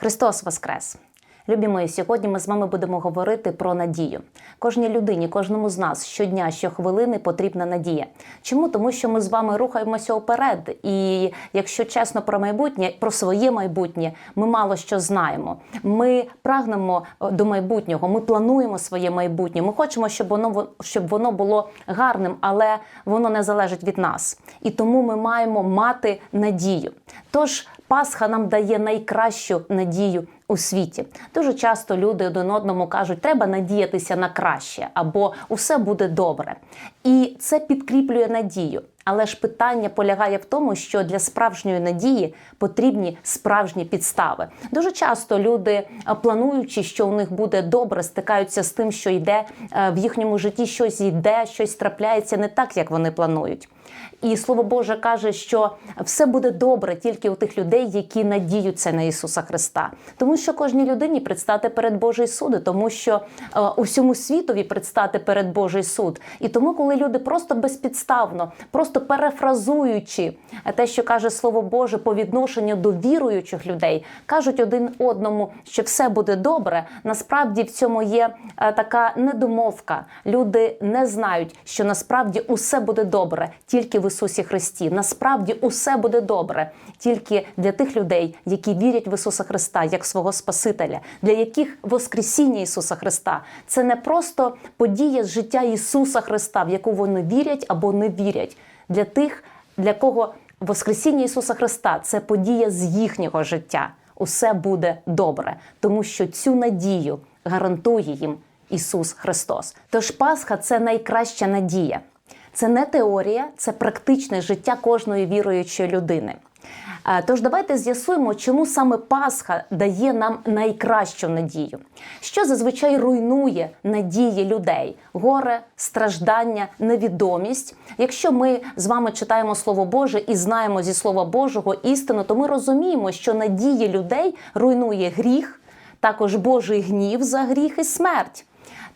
Христос Воскрес! Любі мої, сьогодні ми з вами будемо говорити про надію. Кожній людині, кожному з нас щодня, щохвилини потрібна надія. Чому? Тому що ми з вами рухаємося вперед. І якщо чесно про майбутнє, про своє майбутнє, ми мало що знаємо. Ми прагнемо е, до майбутнього, ми плануємо своє майбутнє. Ми хочемо, щоб воно щоб воно було гарним, але воно не залежить від нас. І тому ми маємо мати надію. Тож Пасха нам дає найкращу надію у світі. Дуже часто люди один одному кажуть, треба надіятися на краще або усе буде добре. І це підкріплює надію. Але ж питання полягає в тому, що для справжньої надії потрібні справжні підстави. Дуже часто люди, плануючи, що у них буде добре, стикаються з тим, що йде в їхньому житті щось йде, щось трапляється не так, як вони планують. І слово Боже каже, що все буде добре тільки у тих людей, які надіються на Ісуса Христа, тому що кожній людині предстати перед Божий суд, тому що е, усьому світові предстати перед Божий суд. І тому, коли люди просто безпідставно, просто перефразуючи те, що каже Слово Боже, по відношенню до віруючих людей, кажуть один одному, що все буде добре. Насправді в цьому є е, така недомовка. Люди не знають, що насправді усе буде добре тільки в Ісусі Христі. Насправді усе буде добре тільки для тих людей, які вірять в Ісуса Христа як свого Спасителя, для яких Воскресіння Ісуса Христа це не просто подія з життя Ісуса Христа, в яку вони вірять або не вірять. Для тих, для кого Воскресіння Ісуса Христа це подія з їхнього життя. Усе буде добре, тому що цю надію гарантує їм Ісус Христос. Тож Пасха це найкраща надія. Це не теорія, це практичне життя кожної віруючої людини. Тож давайте з'ясуємо, чому саме Пасха дає нам найкращу надію, що зазвичай руйнує надії людей: горе, страждання, невідомість. Якщо ми з вами читаємо Слово Боже і знаємо зі Слова Божого істину, то ми розуміємо, що надії людей руйнує гріх, також Божий гнів за гріх і смерть.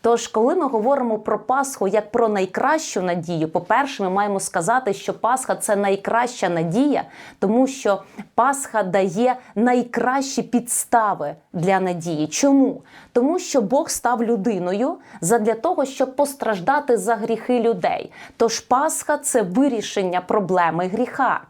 Тож, коли ми говоримо про Пасху як про найкращу надію, по-перше, ми маємо сказати, що Пасха це найкраща надія, тому що Пасха дає найкращі підстави для надії. Чому? Тому що Бог став людиною задля того, щоб постраждати за гріхи людей. Тож Пасха це вирішення проблеми гріха.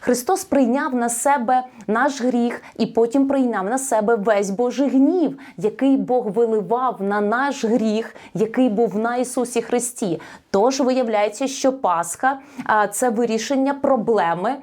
Христос прийняв на себе наш гріх і потім прийняв на себе весь Божий гнів, який Бог виливав на наш гріх, який був на Ісусі Христі. Тож виявляється, що Пасха це вирішення проблеми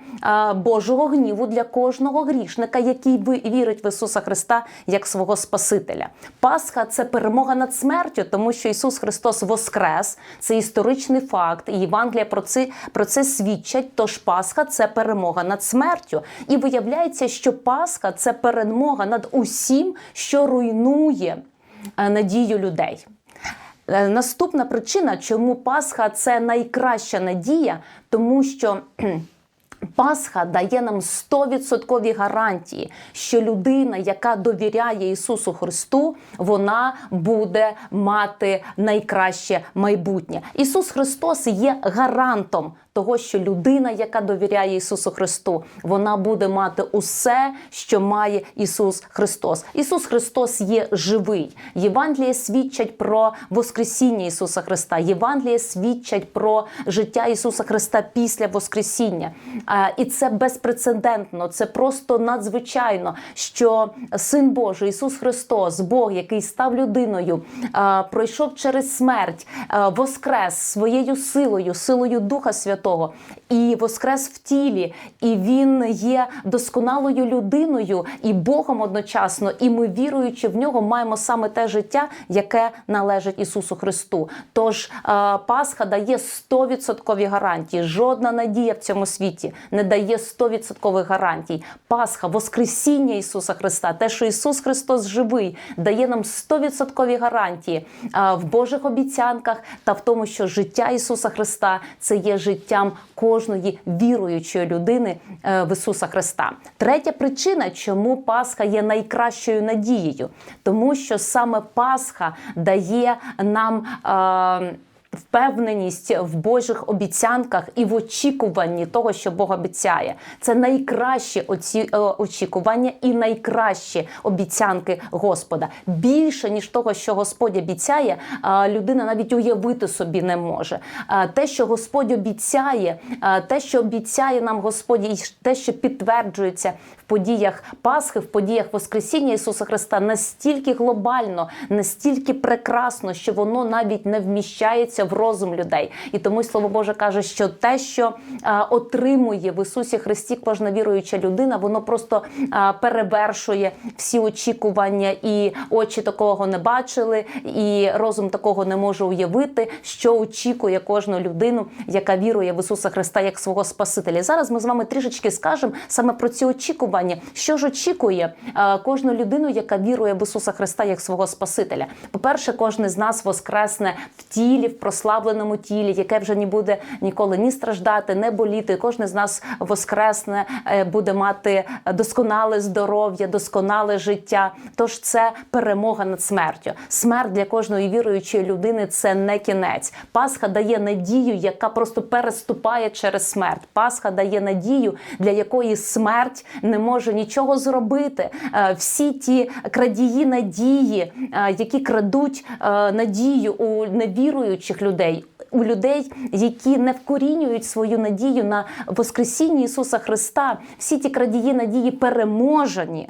Божого гніву для кожного грішника, який вірить в Ісуса Христа як свого Спасителя. Пасха це перемога над смертю, тому що Ісус Христос воскрес, це історичний факт. І Євангелія про це про це свідчать. Тож Пасха це перемога над смертю. І виявляється, що Пасха це перемога над усім, що руйнує е, надію людей. Е, наступна причина, чому Пасха це найкраща надія, тому що Пасха дає нам 100% гарантії, що людина, яка довіряє Ісусу Христу, вона буде мати найкраще майбутнє. Ісус Христос є гарантом того, що людина, яка довіряє Ісусу Христу, вона буде мати усе, що має Ісус Христос. Ісус Христос є живий. Євангеліє свідчать про Воскресіння Ісуса Христа. Євангеліє свідчать про життя Ісуса Христа після Воскресіння. І це безпрецедентно, це просто надзвичайно, що Син Божий Ісус Христос, Бог, який став людиною, пройшов через смерть, воскрес своєю силою, силою Духа Святого. Святого і воскрес в тілі, і він є досконалою людиною і Богом одночасно. І ми, віруючи в нього, маємо саме те життя, яке належить Ісусу Христу. Тож Пасха дає 100% гарантії. Жодна надія в цьому світі не дає 100% гарантій. Пасха, Воскресіння Ісуса Христа, те, що Ісус Христос живий, дає нам 100% гарантії в Божих обіцянках та в тому, що життя Ісуса Христа це є життя життям кожної віруючої людини е, в Ісуса Христа. Третя причина, чому Пасха є найкращою надією, тому що саме Пасха дає нам. Е впевненість в Божих обіцянках і в очікуванні того, що Бог обіцяє. Це найкращі оці, е, очікування і найкращі обіцянки Господа. Більше ніж того, що Господь обіцяє, людина навіть уявити собі не може. Те, що Господь обіцяє, те, що обіцяє нам Господь, і те, що підтверджується в подіях Пасхи, в подіях Воскресіння Ісуса Христа, настільки глобально, настільки прекрасно, що воно навіть не вміщається в розум людей. І тому Слово Боже каже, що те, що отримує в Ісусі Христі кожна віруюча людина, воно просто перевершує всі очікування, і очі такого не бачили, і розум такого не може уявити, що очікує кожну людину, яка вірує в Ісуса Христа як свого Спасителя. Зараз ми з вами трішечки скажемо саме про ці очікування, що ж очікує кожну людину, яка вірує в Ісуса Христа як свого Спасителя. По-перше, кожен з нас воскресне в тілі, в прославленому тілі, яке вже не буде ніколи ні страждати, не боліти. Кожен з нас воскресне, е, буде мати досконале здоров'я, досконале життя. Тож це перемога над смертю. Смерть для кожної віруючої людини це не кінець. Пасха дає надію, яка просто переступає через смерть. Пасха дає надію, для якої смерть не може нічого зробити. Е, Всі ті крадії надії, е, які крадуть надію у невіруючих людей. У людей, які не вкорінюють свою надію на Воскресіння Ісуса Христа, всі ті крадії надії переможені.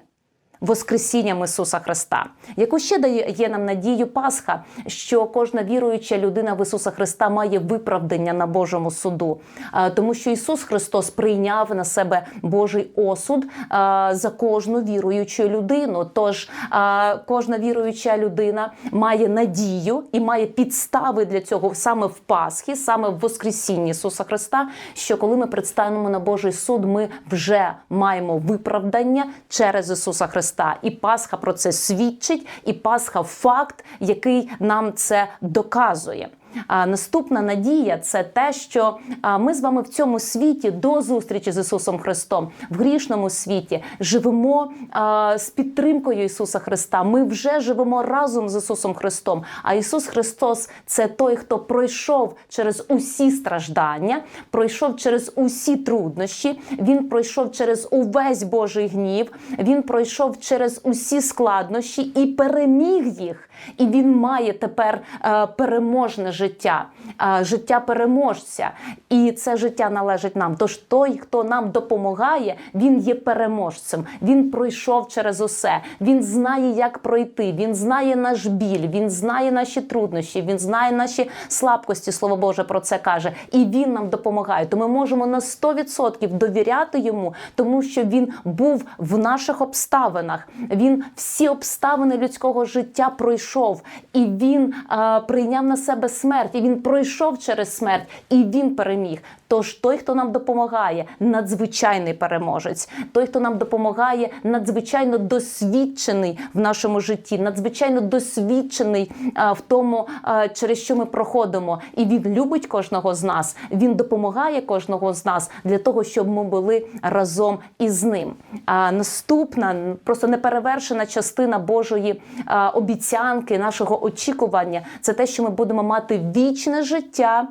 Воскресінням Ісуса Христа, яку ще дає нам надію Пасха, що кожна віруюча людина в Ісуса Христа має виправдання на Божому суду, тому що Ісус Христос прийняв на себе Божий осуд за кожну віруючу людину. Тож кожна віруюча людина має надію і має підстави для цього саме в Пасхі, саме в Воскресінні Ісуса Христа. Що коли ми предстанемо на Божий суд, ми вже маємо виправдання через Ісуса Христа. І Пасха про це свідчить, і Пасха факт, який нам це доказує. Наступна надія це те, що ми з вами в цьому світі до зустрічі з Ісусом Христом в грішному світі живемо з підтримкою Ісуса Христа. Ми вже живемо разом з Ісусом Христом. А Ісус Христос це той, хто пройшов через усі страждання, пройшов через усі труднощі. Він пройшов через увесь Божий гнів. Він пройшов через усі складнощі і переміг їх. І він має тепер е, переможне життя, е, життя переможця. І це життя належить нам. Тож той, хто нам допомагає, він є переможцем. Він пройшов через усе. Він знає, як пройти. Він знає наш біль, він знає наші труднощі, він знає наші слабкості. Слово Боже про це каже. І він нам допомагає. То ми можемо на 100% довіряти йому, тому що він був в наших обставинах. Він всі обставини людського життя пройшов, і він е, прийняв на себе смерть. І він пройшов через смерть, і він переміг. Тож той, хто нам допомагає, надзвичайний переможець. Той, хто нам допомагає, надзвичайно досвідчений в нашому житті, надзвичайно досвідчений в тому, через що ми проходимо. І він любить кожного з нас. Він допомагає кожного з нас для того, щоб ми були разом із ним. А наступна, просто неперевершена частина Божої обіцянки, нашого очікування це те, що ми будемо мати вічне життя.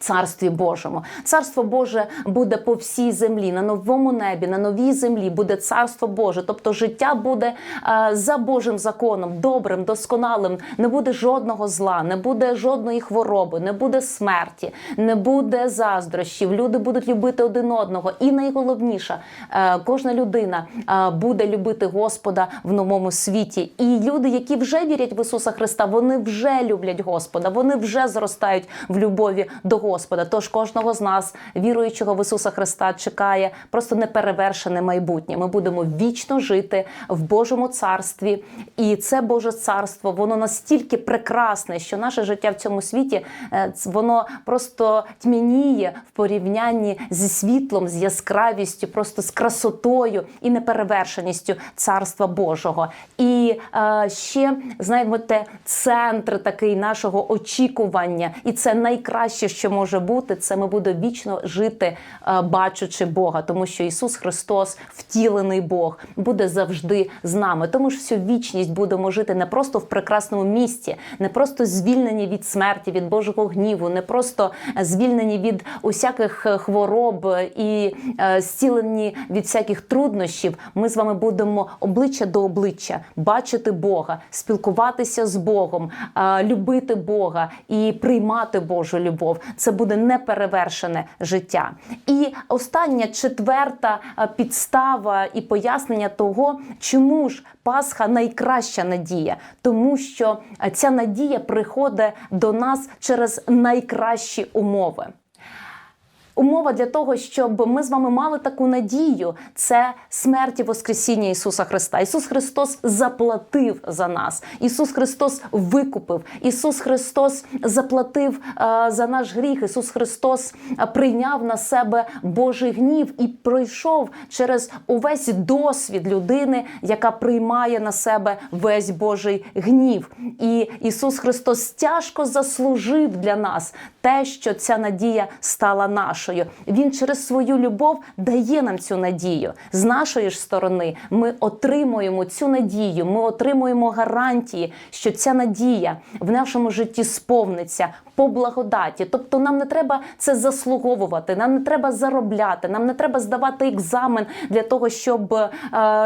Царстві Божому, царство Боже буде по всій землі, на новому небі, на новій землі буде царство Боже. Тобто життя буде е, за Божим законом, добрим, досконалим. Не буде жодного зла, не буде жодної хвороби, не буде смерті, не буде заздрощів. Люди будуть любити один одного. І найголовніше, е, кожна людина е, буде любити Господа в новому світі. І люди, які вже вірять в Ісуса Христа, вони вже люблять Господа, вони вже зростають в любові до Господа. Тож кожного з нас, віруючого в Ісуса Христа, чекає просто неперевершене майбутнє. Ми будемо вічно жити в Божому царстві, і це Боже царство, воно настільки прекрасне, що наше життя в цьому світі е, воно просто тьмяніє в порівнянні зі світлом, з яскравістю, просто з красотою і неперевершеністю царства Божого. І е, ще знаєте, центр такий нашого очікування, і це найкраще, що може бути, це ми будемо вічно жити, е, бачучи Бога, тому що Ісус Христос, втілений Бог, буде завжди з нами. Тому ж всю вічність будемо жити не просто в прекрасному місті, не просто звільнені від смерті, від Божого гніву, не просто звільнені від усяких е, хвороб і е, зцілені від всяких труднощів. Ми з вами будемо обличчя до обличчя бачити Бога, спілкуватися з Богом, любити Бога і приймати Божу любов. Це буде неперевершене життя. І остання четверта е, підстава і пояснення того, чому ж Пасха найкраща надія, тому що е, ця надія приходить до нас через найкращі умови. Умова для того, щоб ми з вами мали таку надію, це смерть і Воскресіння Ісуса Христа. Ісус Христос заплатив за нас. Ісус Христос викупив. Ісус Христос заплатив е, за наш гріх. Ісус Христос е, прийняв на себе Божий гнів і пройшов через увесь досвід людини, яка приймає на себе весь Божий гнів. І Ісус Христос тяжко заслужив для нас те, що ця надія стала нашою. Він через свою любов дає нам цю надію. З нашої ж сторони ми отримуємо цю надію, ми отримуємо гарантії, що ця надія в нашому житті сповниться по благодаті. Тобто нам не треба це заслуговувати, нам не треба заробляти, нам не треба здавати екзамен для того, щоб е,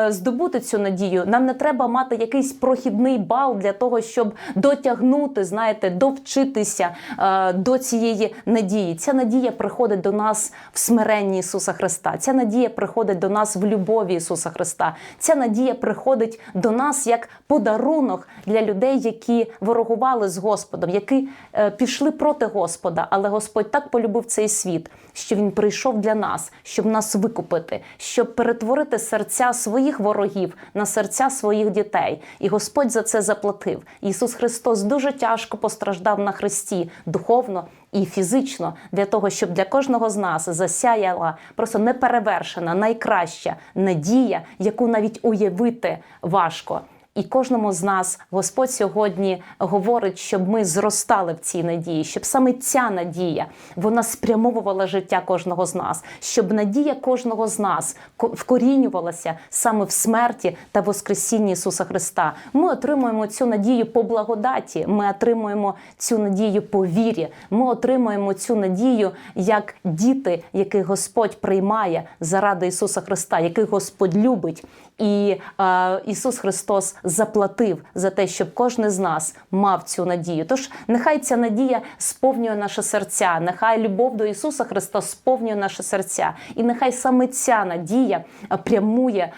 здобути цю надію. Нам не треба мати якийсь прохідний бал для того, щоб дотягнути, знаєте, довчитися е, до цієї надії. Ця надія приходить до нас в смиренні Ісуса Христа. Ця надія приходить до нас в любові Ісуса Христа. Ця надія приходить до нас як подарунок для людей, які ворогували з Господом, які е, пішли проти Господа. Але Господь так полюбив цей світ, що Він прийшов для нас, щоб нас викупити, щоб перетворити серця своїх ворогів на серця своїх дітей. І Господь за це заплатив. Ісус Христос дуже тяжко постраждав на хресті духовно і фізично для того, щоб для кожного з нас засяяла просто неперевершена, найкраща надія, яку навіть уявити важко. І кожному з нас Господь сьогодні говорить, щоб ми зростали в цій надії, щоб саме ця надія вона спрямовувала життя кожного з нас, щоб надія кожного з нас ко- вкорінювалася саме в смерті та воскресінні Ісуса Христа. Ми отримуємо цю надію по благодаті. Ми отримуємо цю надію по вірі. Ми отримуємо цю надію як діти, яких Господь приймає заради Ісуса Христа, яких Господь любить. І е, Ісус Христос заплатив за те, щоб кожен з нас мав цю надію. Тож нехай ця надія сповнює наше серця, нехай любов до Ісуса Христа сповнює наше серця, і нехай саме ця надія е, прямує е,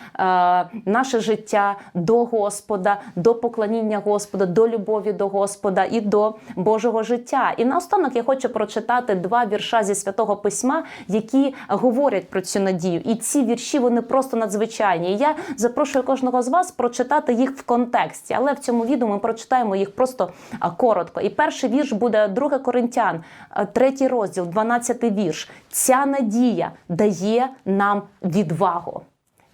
наше життя до Господа, до поклоніння Господа, до любові до Господа і до Божого життя. І наостанок я хочу прочитати два вірша зі святого письма, які говорять про цю надію. І ці вірші вони просто надзвичайні. І я запрошую кожного з вас прочитати їх в контексті, але в цьому відео ми прочитаємо їх просто коротко. І перший вірш буде 2 Коринтян, третій розділ, 12 вірш. Ця надія дає нам відвагу.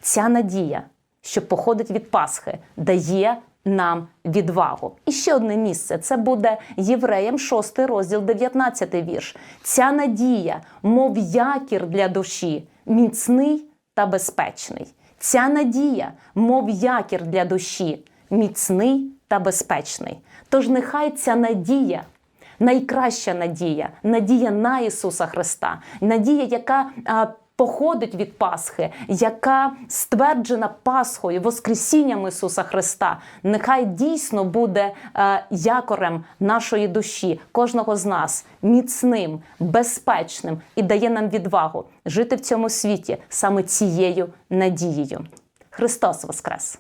Ця надія, що походить від Пасхи, дає нам відвагу. І ще одне місце це буде Євреям, 6 розділ, 19 вірш. Ця надія, мов якір для душі, міцний та безпечний. Ця надія, мов якір для душі, міцний та безпечний. Тож нехай ця надія найкраща надія, надія на Ісуса Христа, надія, яка походить від Пасхи, яка стверджена Пасхою, Воскресінням Ісуса Христа. Нехай дійсно буде е, якорем нашої душі, кожного з нас, міцним, безпечним і дає нам відвагу жити в цьому світі саме цією надією. Христос Воскрес!